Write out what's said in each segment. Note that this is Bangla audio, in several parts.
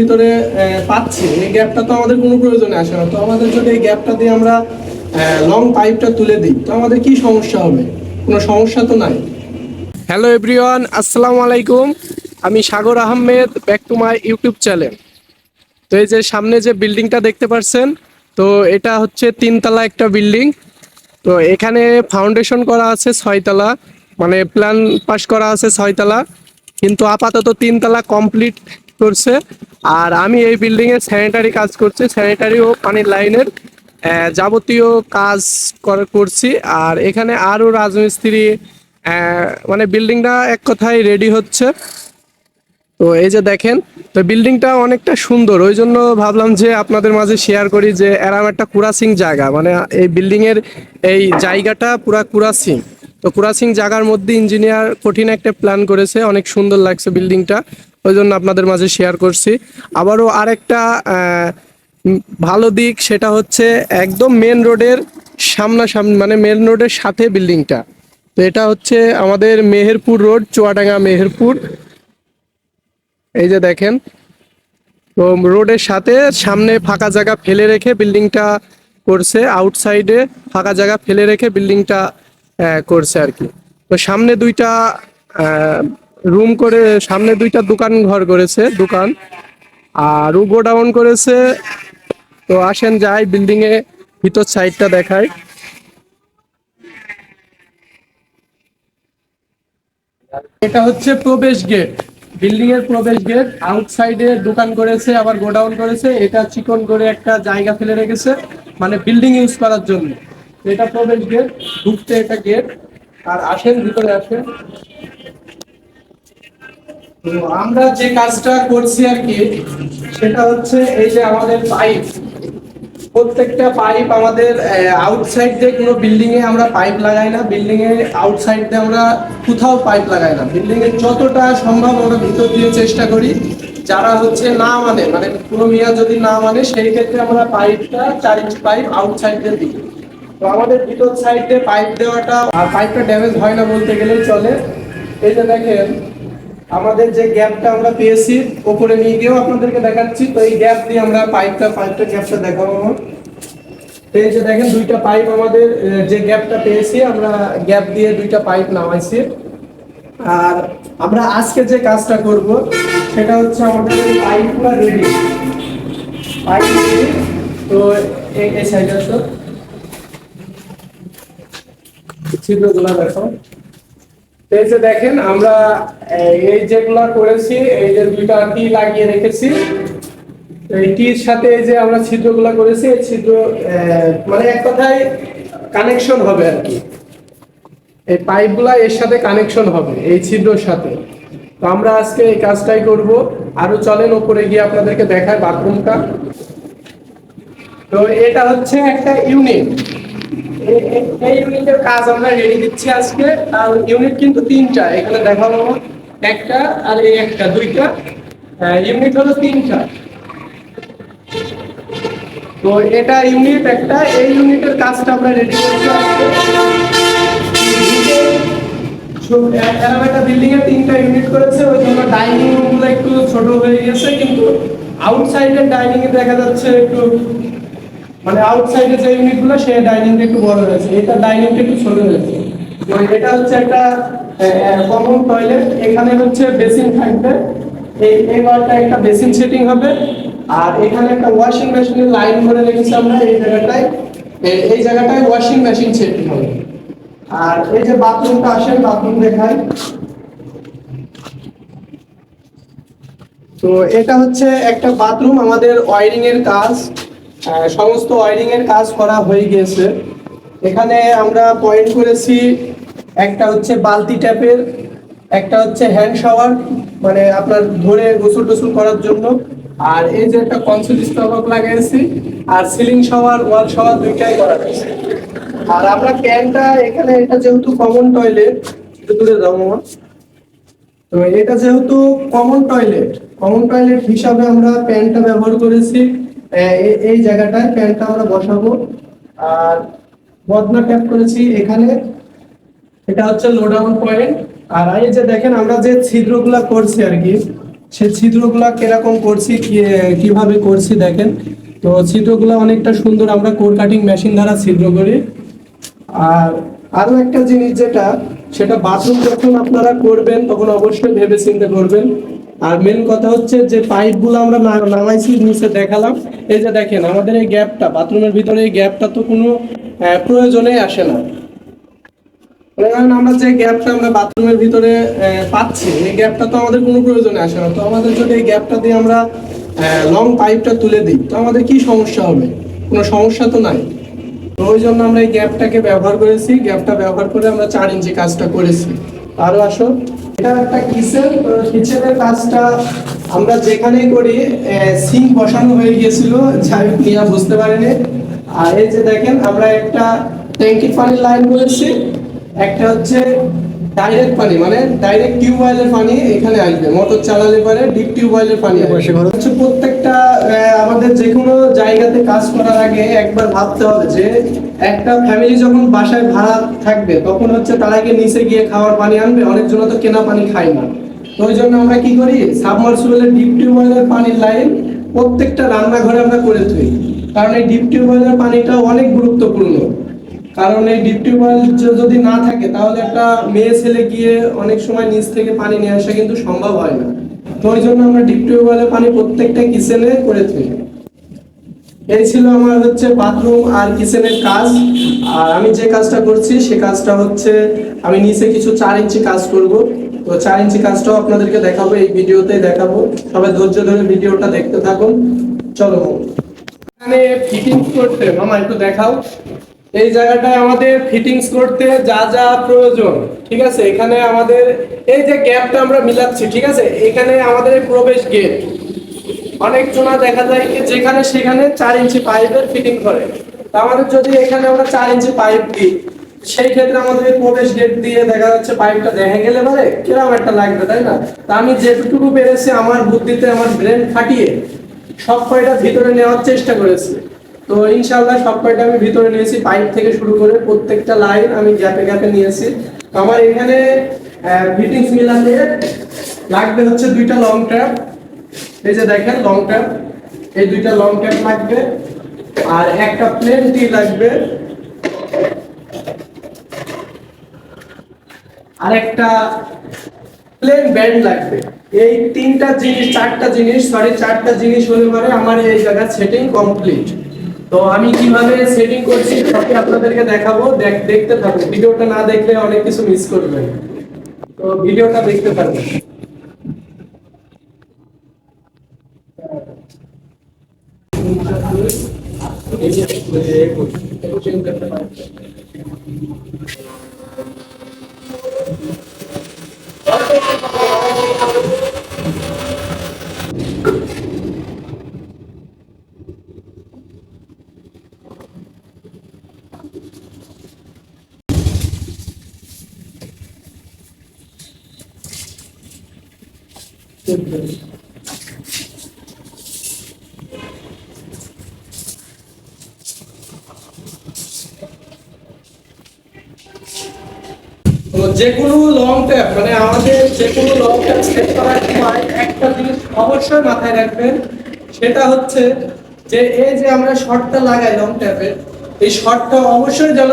ভিতরে পাচ্ছি। এই গ্যাপটা তো আমাদের কোনো প্রয়োজনে আসে না। তো আমাদের যদি এই গ্যাপটা দিয়ে আমরা লং পাইপটা তুলে দিই, তো আমাদের কি সমস্যা হবে? কোনো সমস্যা তো নাই? হ্যালো এভরিওয়ান আসসালামু আলাইকুম। আমি Sagar Ahmed back to my YouTube channel তো এই যে সামনে যে বিল্ডিংটা দেখতে পাচ্ছেন তো এটা হচ্ছে তিনতলা একটা বিল্ডিং তো এখানে ফাউন্ডেশন করা আছে ছয়তলা মানে প্ল্যান পাস করা আছে ছয়তলা। কিন্তু আপাতত তিনতলা কমপ্লিট করছে। আর আমি এই বিল্ডিং এ স্যানিটারি কাজ করছি। স্যানিটারি ও পানির লাইনের যাবতীয় কাজ করছি। আর এখানে আরও রাজমিস্ত্রি মানে বিল্ডিংটা এক কথায় রেডি হচ্ছে। তো এই যে দেখেন, তো বিল্ডিংটা অনেকটা সুন্দর। ওই জন্য ভাবলাম যে আপনাদের মাঝে শেয়ার করি যে এরম একটা কুরাসিং জায়গা। মানে এই বিল্ডিং এর এই জায়গাটা পুরা কুরাসিং। তো কুরাসিং জায়গার মধ্যে ইঞ্জিনিয়ার কঠিন একটা প্ল্যান করেছে। অনেক সুন্দর লাগছে বিল্ডিংটা ওই জন্য আপনাদের মাঝে শেয়ার করছি। আবারও আরেকটা ভালো দিক, সেটা হচ্ছে একদম মেন রোডের সামনাসামনি মানে মেন রোডের সাথে বিল্ডিংটা তো এটা হচ্ছে আমাদের মেহেরপুর রোড চুয়াডাঙ্গা মেহেরপুর। এই যে দেখেন, তো রোডের সাথে সামনে ফাঁকা জায়গা ফেলে রেখে বিল্ডিংটা করছে আউটসাইডে ফাঁকা জায়গা ফেলে রেখে বিল্ডিংটা করছে আর কি। তো সামনে দুইটা রুম করে সামনে দুইটা দোকান ঘর করেছে, দোকান। আর গোডাউন করেছে। তো আসেন যাই বিল্ডিং এ ভিতর সাইডটা দেখায় এটা হচ্ছে প্রবেশ গেট। বিল্ডিং এর প্রবেশ গেট। আউটসাইডে দোকান করেছে, আবার গোডাউন করেছে। এটা চিকন করে একটা জায়গা ফেলে রেখেছে মানে বিল্ডিং ইউজ করার জন্য। এটা প্রবেশ গেট, ঢুকতে এটা গেট। আর আসেন, ভিতরে আসেন। আমরা যে কাজটা করছি আর কি, সেটা হচ্ছে এই যে আমাদের পাইপ প্রত্যেকটা পাইপ আমাদের আউটসাইড দিয়ে কোনো বিল্ডিং এ আমরা পাইপ লাগাই না। বিল্ডিং এ আউটসাইড দিয়ে আমরা কোথাও পাইপ লাগাই না। বিল্ডিং এর যতটা সম্ভব আমরা ভিতর দিয়ে চেষ্টা করি, যারা হচ্ছে না মানে মানে কোনো মিয়া যদি না মানে সেই ক্ষেত্রে আমরা পাইপটা চার ইঞ্চ পাইপ আউটসাইড দিয়ে দিই। তো আমাদের ভিতর সাইড দিয়ে পাইপ দেওয়াটা পাইপটা ড্যামেজ হয় না বলতে গেলেই চলে। এই যে দেখেন আমাদের যে গ্যাপটা আমরা পেয়েছি উপরে নিয়ে গিয়েও আপনাদেরকে দেখাচ্ছি। তো এই গ্যাপ দিয়ে আমরা পাইপটা পাইপটা, গ্যাপটা দেখাবো আমার। তো এই যে দেখেন, দুইটা পাইপ আমাদের যে গ্যাপটা পেয়েছি, আমরা গ্যাপ দিয়ে দুইটা পাইপ নামাইছি। আর আমরা আজকে যে কাজটা করব, সেটা হচ্ছে আমাদের পাইপগুলো রেডি পাইপ। তো এই- এই সাইডে আসো। ছিদ্রগুলো দেখো। যে দেখেন, আমরা এই যেগুলা করেছি, এই যে দুইটা টি লাগিয়ে রেখেছি, এই টির সাথে এই যে আমরা ছিদ্রগুলা করেছি, এই ছিদ্র মানে এক কথায় কানেকশন হবে আর কি। এই পাইপগুলা এর সাথে কানেকশন হবে, এই ছিদ্রর সাথে। তো আমরা আজকে এই কাজটাই করব। আরও চলেন উপরে গিয়ে আপনাদেরকে দেখায় বাথরুমটা। তো এটা হচ্ছে একটা ইউনিট। এই- ইউনিটের কাজ আমরা রেডি দিচ্ছি আজকে। আর ইউনিট কিন্তু তিনটা। এখানে একটা আর এই একটা, দুইটা। ইউনিট হলো তিনটা। তো এটা ইউনিট একটা। এই ইউনিটের কাজটা আমরা রেডি করছি এরকম বিল্ডিং তিনটা ইউনিট করেছে। ওই জন্য ডাইনিং রুমগুলো একটু ছোট হয়ে গেছে, কিন্তু আউটসাইডের ডাইনিং এ দেখা যাচ্ছে একটু মানে আউটসাইডে যে ইউনিটগুলো সেই ডাইনিংটা একটু বড় হয়েছে এটা ডাইনিংটা একটু ছোট হয়েছে তো এটা হচ্ছে একটা কমন টয়লেট এখানে হচ্ছে বেসিন থাকবে। এই এই ওয়ালটা একটা বেসিন সেটিং হবে। আর এখানে একটা ওয়াশিং মেশিনের লাইন করে রেখেছি আমরা এই জায়গাটায়। এই- জায়গাটায় ওয়াশিং মেশিন সেটিং হবে। আর এই যে বাথরুমটা আসেন বাথরুম দেখায় তো এটা হচ্ছে একটা বাথরুম আমাদের ওয়ারিং এর কাজ। সমস্ত ওয়ারিং এর কাজ করা হয়ে গিয়েছে। এখানে আমরা পয়েন্ট করেছি, একটা হচ্ছে বালতি ট্যাপের একটা হচ্ছে হ্যান্ড শাওয়ার মানে আপনার ধরে গোসল টোসল করার জন্য। আর এই যে একটা কনসোল স্টক লাগিয়েছি আর সিলিং শাওয়ার ওয়াল শাওয়ার দুইটাই করা হয়েছে। আর আমরা প্যানটা এখানে, এটা যেহেতু কমন টয়লেট একটু দূরে যাব মামা। তো এটা যেহেতু কমন টয়লেট কমন টয়লেট হিসাবে আমরা প্যানটা ব্যবহার করেছি। এই জায়গাটায় প্যানটা আমরা বসাবো। আর বদনা ট্যাপ করেছি এখানে। এটা হচ্ছে লোডাউন পয়েন্ট আর এই যে দেখেন, আমরা যে ছিদ্রগুলা করছি আর কি, সে ছিদ্রগুলা কীরকম করছি কীভাবে করছি দেখেন। তো ছিদ্রগুলো অনেকটা সুন্দর আমরা কোর কাটিং মেশিন দ্বারা ছিদ্র করি। আর আরও একটা জিনিস যেটা, সেটা বাথরুম যখন আপনারা করবেন, তখন অবশ্যই ভেবে চিন্তে করবেন। আর মেন কথা হচ্ছে যে পাইপগুলো আমরা নামাইছি, নিচে দেখালাম। এই যে দেখেন, আমাদের এই গ্যাপটা, বাথরুমের ভিতরে এই গ্যাপটা তো কোনো প্রয়োজনেই আসে না। আমরা যে গ্যাপটা আমরা বাথরুমের ভিতরে পাচ্ছি, এই গ্যাপটা তো আমাদের কোনো প্রয়োজনে আসে না। তো আমাদের যদি এই গ্যাপটা দিয়ে আমরা লং পাইপটা তুলে দিই, তো আমাদের কি সমস্যা হবে? কোনো সমস্যা তো নাই। তো ওই জন্য আমরা এই গ্যাপটাকে ব্যবহার করেছি। গ্যাপটা ব্যবহার করে আমরা চার ইঞ্চি কাজটা করেছি। আরও আসো। এটা একটা কিচেন কিচেনের কাজটা? আমরা যেখানে করি সিঙ্ক বসানো হয়ে গিয়েছিল, যাই হোক বুঝতে পারেনি। আর এই যে দেখেন, আমরা একটা ট্যাঙ্কির পানির লাইন করেছি একটা হচ্ছে ডাইরেক্ট পানি মানে ডাইরেক্ট টিউবওয়েলের পানি এখানে আসবে। মোটর চালালে পারে ডিপ টিউবওয়েলের পানি আসবে। হচ্ছে প্রত্যেকটা আমাদের যে কোনো জায়গাতে কাজ করার আগে একবার ভাবতে হবে যে একটা ফ্যামিলি যখন বাসায় ভাড়া থাকবে তখন হচ্ছে তার আগে নিচে গিয়ে খাওয়ার পানি আনবে অনেকজন তো কেনা পানি খায় না। তো ওই জন্য আমরা কি করি? সাবমার্সিবলের ডিপ টিউবওয়েলের পানির লাইন প্রত্যেকটা রান্নাঘরে আমরা করে থাকি কারণ এই ডিপ টিউবওয়েলের পানিটা অনেক গুরুত্বপূর্ণ। কারণ এই ডিপ টিউবওয়েল যদি না থাকে, তাহলে একটা মেয়ে ছেলে গিয়ে অনেক সময় নিচ থেকে পানি নিয়ে আসা কিন্তু সম্ভব হয় না। তো ওই জন্য আমরা ডিপ টিউবওয়েলের পানি প্রত্যেকটা কিচেনে করে থাকি। এই ছিল আমার হচ্ছে বাথরুম আর কিচেনের কাজ। আর আমি যে কাজটা করছি, সে কাজটা হচ্ছে আমি নিচে কিছু চার ইঞ্চি কাজ করব। তো চার ইঞ্চি কাজটাও আপনাদেরকে দেখাবো, এই ভিডিওতে দেখাবো। সবাই ধৈর্য ধরে ভিডিওটা দেখতে থাকুন। চলো। এখানে ফিটিংস করতে মামা, একটু দেখাও। এই জায়গাটায় আমাদের ফিটিংস করতে যা যা প্রয়োজন, ঠিক আছে? এখানে আমাদের, এই যে গ্যাপটা আমরা মিলাচ্ছি, ঠিক আছে? এখানে আমাদের প্রবেশ গেট অনেক জনা দেখা যায় যেখানে সেখানে চার ইঞ্চি পাইপের ফিটিং করে। আমাদের যদি এখানে আমরা চার ইঞ্চি পাইপ দিই, সেই ক্ষেত্রে আমাদের প্রবেশ গেট দিয়ে দেখা যাচ্ছে পাইপটা দেখে গেলে পারে কীরকম একটা লাগবে, তাই না? তা আমি যেটুকু পেরেছি, আমার বুদ্ধিতে, আমার ব্রেন খাটিয়ে সব কয়টা ভিতরে নেওয়ার চেষ্টা করেছি। তো ইনশাল্লাহ সব কয়টা আমি ভিতরে নিয়েছি পাইপ থেকে শুরু করে প্রত্যেকটা লাইন আমি গ্যাপে গ্যাপে নিয়েছি। তো আমার এখানে ফিটিংস মিলাতে লাগবে হচ্ছে দুইটা লং ট্র্যাপ এই যে দেখেন লং ট্যাপ এই দুইটা লং ট্যাপ লাগবে। আর একটা প্লেন টি লাগবে। আর একটা প্লেন ব্যান্ড লাগবে। এই তিনটা জিনিস, চারটা জিনিস সরি চারটা জিনিস হলে পরে আমার এই জায়গা সেটিং কমপ্লিট তো আমি কীভাবে সেটিং করছি সবই আপনাদেরকে দেখাবো। দেখ- দেখতে থাকুন। ভিডিওটা না দেখলে অনেক কিছু মিস করবেন। তো ভিডিওটা দেখতে থাকুন। তো যে কোনো লং ট্যাপ মানে আমাদের যে কোনো লং ট্যাপ সেট করার সময় একটা জিনিস অবশ্যই মাথায় রাখবেন, সেটা হচ্ছে যে এই যে আমরা শর্টটা লাগাই লং ট্যাপে এই শর্টটা অবশ্যই যেন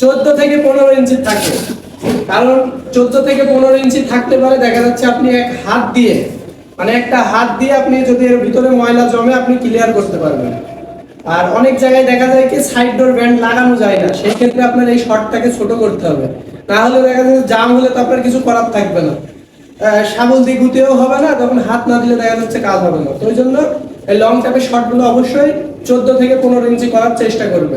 চোদ্দ থেকে পনেরো ইঞ্চি থাকে। কারণ চোদ্দ থেকে পনেরো ইঞ্চি থাকতে পারে, দেখা যাচ্ছে আপনি এক হাত দিয়ে মানে একটা হাত দিয়ে আপনি যদি এর ভিতরে ময়লা জমে আপনি ক্লিয়ার করতে পারবেন। আর অনেক জায়গায় দেখা যায় কি সাইড ডোর ব্যান্ড লাগানো যায় না, সেই ক্ষেত্রে আপনার এই শর্টটাকে ছোট করতে হবে। না হলে দেখা যাচ্ছে জাম হলে তো আপনার কিছু করার থাকবে না। শাবল দিয়ে গুতেও হবে না, তখন হাত না দিলে দেখা যাচ্ছে কাজ হবে না। তো ওই জন্য এই লং ট্যাপের শর্টগুলো অবশ্যই চোদ্দ থেকে পনেরো ইঞ্চি করার চেষ্টা করবে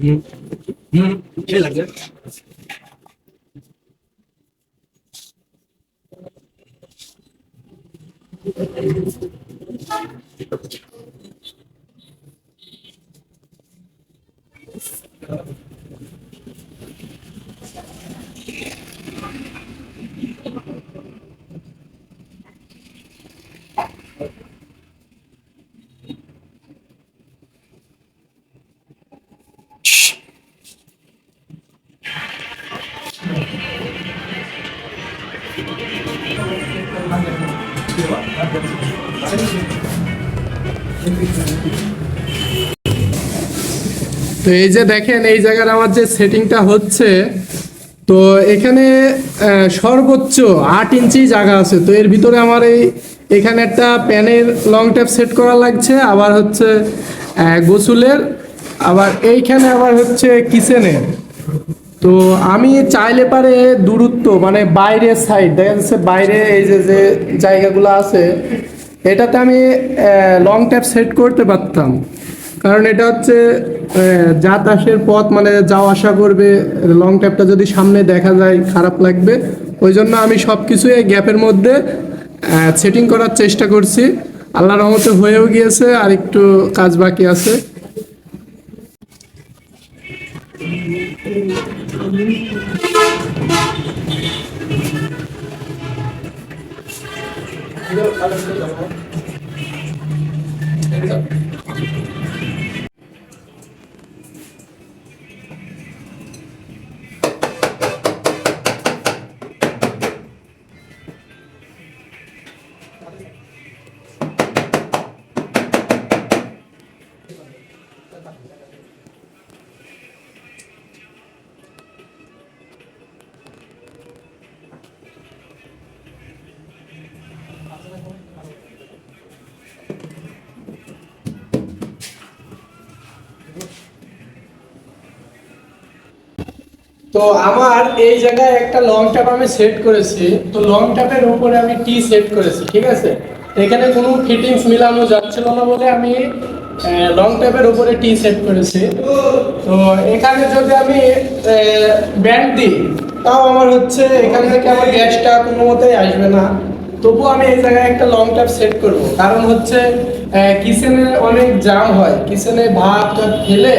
হুম। হুম। লাগছে তো এই যে দেখেন, এই জায়গার আমার যে সেটিংটা হচ্ছে, তো এখানে সর্বোচ্চ আট ইঞ্চি জায়গা আছে। তো এর ভিতরে আমার এই, এখানে একটা প্যানের লং ট্যাপ সেট করা লাগছে, আবার হচ্ছে গোসুলের, আবার এইখানে আবার হচ্ছে কিচেনের তো আমি চাইলে পারে দূরত্ব মানে বাইরের সাইড দেখা যাচ্ছে বাইরে এই যে যে জায়গাগুলো আছে, এটাতে আমি লং ট্যাপ সেট করতে পারতাম। কারণ এটা হচ্ছে আহ, যাতায়াতের পথ মানে যাওয়া আসা করবে লং ট্যাপটা যদি সামনে দেখা যায় খারাপ লাগবে। ওই জন্য আমি সব কিছু এই গ্যাপের মধ্যে সেটিং করার চেষ্টা করছি। আল্লাহ রহমতে হয়েও গিয়েছে আর একটু কাজ বাকি আছে। তো আমার এই জায়গায় একটা লং ট্যাপ আমি সেট করেছি। তো লং ট্যাপের উপরে আমি টি সেট করেছি, ঠিক আছে? এখানে কোনো ফিটিংস মিলানো যাচ্ছিল না বলে আমি লং ট্যাপের উপরে টি সেট করেছি। তো এখানে যদি আমি ব্যান্ড দিই, তাও আমার হচ্ছে এখান থেকে আমার গ্যাসটা কোনো মতেই আসবে না। তবুও আমি এই জায়গায় একটা লং ট্যাপ সেট করব। কারণ হচ্ছে কিচেনে অনেক জাম হয়। কিচেনে ভাত খেলে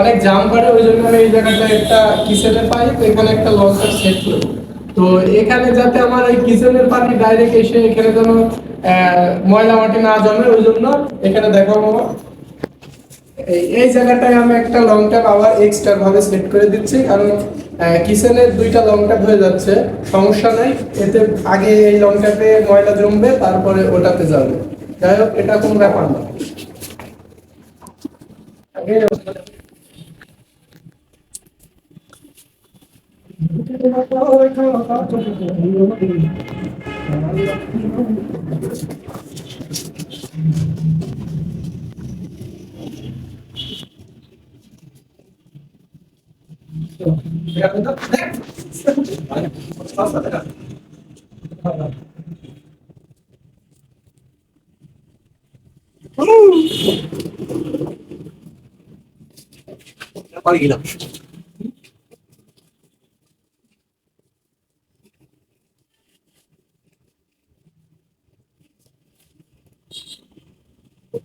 অনেক জাম করে, ওই জন্য আমি এই জায়গাটা একটা কিচেনের পাইপ এখানে একটা লং ট্যাপ সেট করব তো এখানে যাতে আমার এই কিচেনের পানি ডাইরেক্ট এসে এখানে যেন ময়লা মাটি না জমে, ওই জন্য এখানে দেখো এই এই জায়গাটায় আমি একটা লং ট্যাপ আবার এক্সট্রা ভাবে সেট করে দিচ্ছি, কারণ কিচেনের দুইটা লং ট্যাপ হয়ে যাচ্ছে, সমস্যা নাই। এতে আগে এই লং ট্যাপে ময়লা জমবে, তারপরে ওটাতে যাবে। যাই হোক, এটা কোনো ব্যাপার না। পারি কিনা মারা গেছে না একটা তাই বলে আছে ভাই কি দিবে মানে পুরো ব্যাট লাগা হয়ে গেছে মানে একটু কাজ করবে ও বাবারে বেলা করে দিতে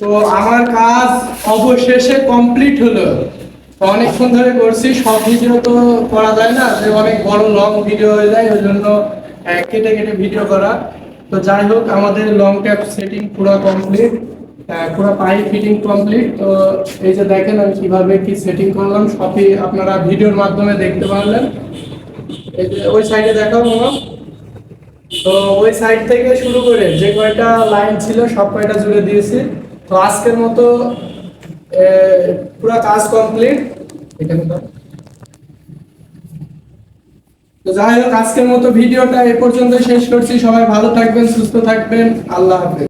তো আমার কাজ অবশেষে কমপ্লিট হলো। অনেকক্ষণ ধরে করছি, সব ভিডিও তো করা যায় না যে অনেক বড় লং ভিডিও হয়ে যায়, ওই জন্য কেটে কেটে ভিডিও করা। তো যাই হোক, আমাদের লং ক্যাপ সেটিং পুরো কমপ্লিট পুরো পাইপ ফিটিং কমপ্লিট তো এই যে দেখেন আমি কীভাবে কি সেটিং করলাম, সবই আপনারা ভিডিওর মাধ্যমে দেখতে পারলেন। ওই সাইডে দেখাও মামা তো ওই সাইড থেকে শুরু করে যে কয়টা লাইন ছিল, সব কয়টা জুড়ে দিয়েছি। তো আজকের মতো পুরো কাজ কমপ্লিট এখানে। তো যাই হোক, আজকের মতো ভিডিওটা এ পর্যন্ত শেষ করছি। সবাই ভালো থাকবেন, সুস্থ থাকবেন। আল্লাহ হাফেজ।